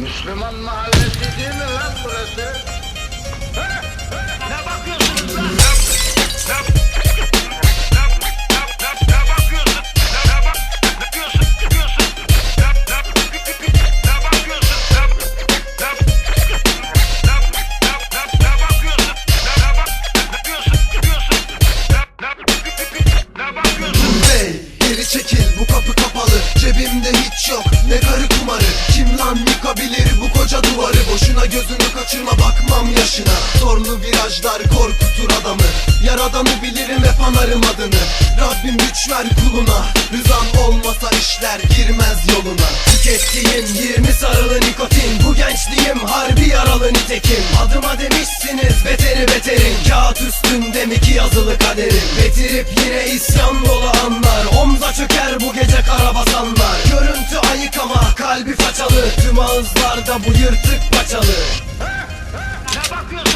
Müslüman mahallesi değil mi lan burası? Ne bakıyorsunuz lan? Kapı kapalı. Cebimde hiç yok ne karı kumarı. Kim lan yıkabilir bu koca duvarı. Boşuna gözünü kaçırma bakmam yaşına. Zorlu virajlar korkutur adamı. Yaradanı bilirim hep anarım adını. Rabbim güç ver kuluna. Rızan olmasa işler girmez yoluna Tükettiğim 20 sarılı nikotin. Bu gençliğim harbi yaralı nitekim. Adıma demişsiniz beteri beterin. Kağıt üstünde mi ki yazılı kaderim? Betirip yine isyan dolu anlar. Omza çöker bu gece karabasanlar. Görüntü ayık ama kalbi façalı Tüm ağızlarda bu yırtık paçalı. Ne bakıyorsunuz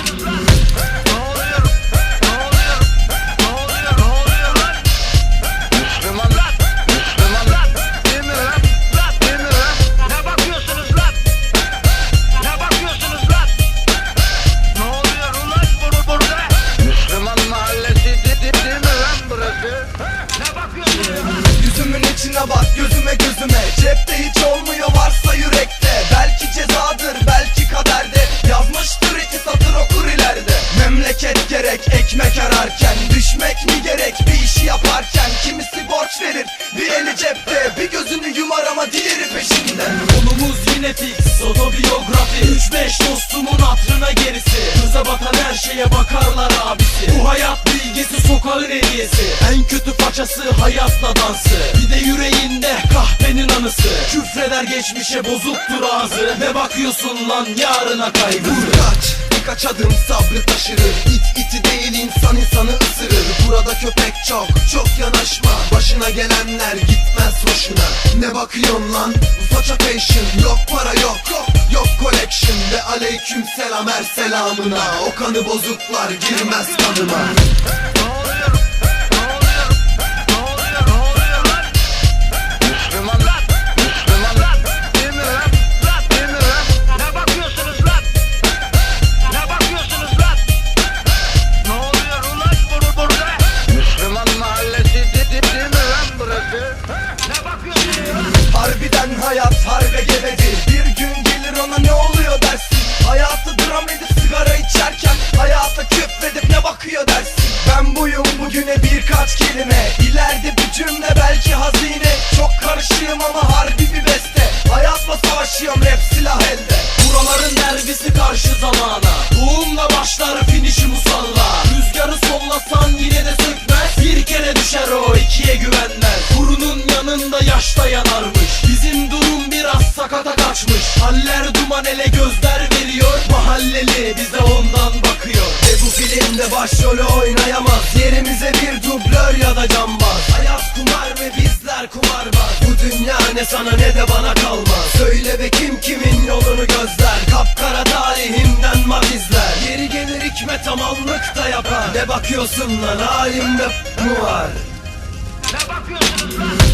gerek ekmek ararken Düşmek mi gerek bir işi yaparken? Kimisi borç verir bir eli cepte Bir gözünü yumar ama diğeri peşinde. Konumuz yine fix otobiyografi 3-5 dostumun hatırına gerisi. Göze batan her şeye bakarlar abisi. Bu hayat bilgisi sokağın hediyesi. En kötü façası hayatla dansı. Bir de yüreğinde kahvenin anısı. Küfreder geçmişe bozuktur ağzı. Ne bakıyorsun lan yarına kaygısı Vur kaç birkaç adım sabrı taşırır. İt iti değil insan insanı ısırır. Burada köpek çok çok yanaşma. Başına gelenler gitmez hoşuna. Ne bakıyorsun lan? Faça passion. Yok para yok yok yok collection. Ve aleyküm selam her selamına. O kanı bozuklar girmez kanıma birkaç kelime? İleride bir cümle belki hazine. Çok karışığım ama harbi bir beste. Hayatla savaşıyorum rap silah elde. Buraların derbisi karşı zamana? Doğumla başlar finişi musalla Rüzgarı sollasan yine de sökmez. Bir kere düşer o ikiye güvenmez. Kurunun yanında yaşta yanarmış. Bizim durum biraz sakata kaçmış. Haller duman ele gözler veriyor. Mahalleli bize ondan bu filmde başrolü oynayamaz. Yerimize bir dublör ya da cambaz Hayat kumar ve bizler kumarbaz Bu dünya ne sana ne de bana kalmaz. Söyle be kim kimin yolunu gözler. Kapkara tarihimden matizler Geri gelir hikmet amallık da yapar. Ne bakıyorsun lan? Halimde mu var. Ne bakıyorsunuz lan?